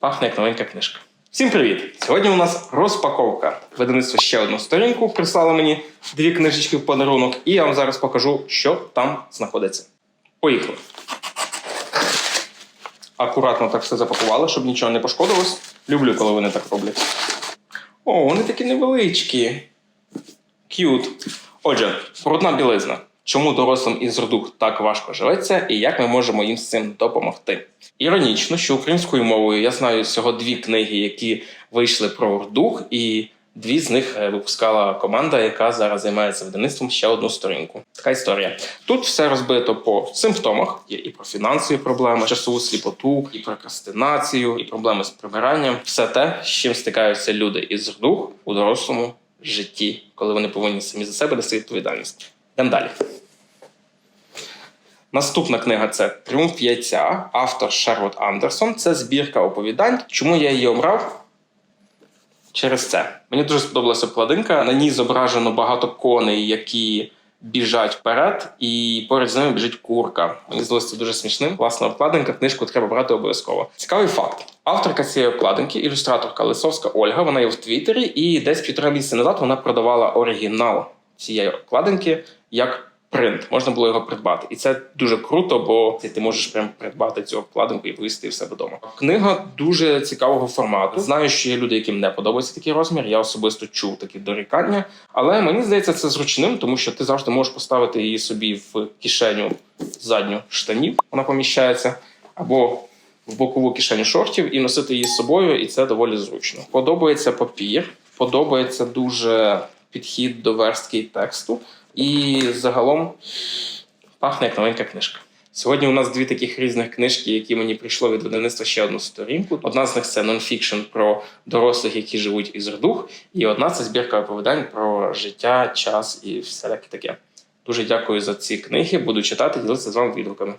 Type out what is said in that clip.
Пахне як новенька книжка. Всім привіт! Сьогодні у нас розпаковка. Видавництво ще одну сторінку прислало мені дві книжечки в подарунок, і я вам зараз покажу, що там знаходиться. Поїхали. Акуратно так все запакували, щоб нічого не пошкодилось. Люблю, коли вони так роблять. О, вони такі невеличкі. К'ют. Отже, брудна білизна. Чому дорослим із родух так важко живеться, і як ми можемо їм з цим допомогти? Іронічно, що українською мовою я знаю всього дві книги, які вийшли про рдух, і дві з них е, випускала команда, яка зараз займається видавництвом ще одну сторінку. Така історія. Тут все розбито по симптомах. Є і про фінансові проблеми, часову сліпоту, і прокрастинацію, і проблеми з прибиранням. Все те, з чим стикаються люди із рдух у дорослому житті, коли вони повинні самі за себе нести відповідальність. Йдемо далі. Наступна книга це Тріумф яйця, автор Шарлот Андерсон. Це збірка оповідань. Чому я її обрав? Через це. Мені дуже сподобалася обкладинка. На ній зображено багато коней, які біжать вперед, і поряд з ними біжить курка. Мені здалося дуже смішним. Класна обкладинка, книжку треба брати обов'язково. Цікавий факт. Авторка цієї обкладинки, ілюстраторка Лисовська Ольга, вона є в Твіттері, і десь півтора місяця назад вона продавала оригінал цієї обкладинки як принт. Можна було його придбати. І це дуже круто, бо ти можеш прям придбати цю обкладинку і повісити в себе вдома. Книга дуже цікавого формату. Знаю, що є люди, яким не подобається такий розмір. Я особисто чув такі дорікання, але мені здається, це зручним, тому що ти завжди можеш поставити її собі в кишеню задню штанів. Вона поміщається або в бокову кишеню шортів і носити її з собою, і це доволі зручно. Подобається папір, подобається дуже підхід до верстки і тексту. І загалом пахне як новенька книжка. Сьогодні у нас дві таких різних книжки, які мені прийшло від видавництва ще одну сторінку. Одна з них це нонфікшн про дорослих, які живуть із рдух, і одна це збірка оповідань про життя, час і всяке таке. Дуже дякую за ці книги. Буду читати, ділитися з вами відгуками.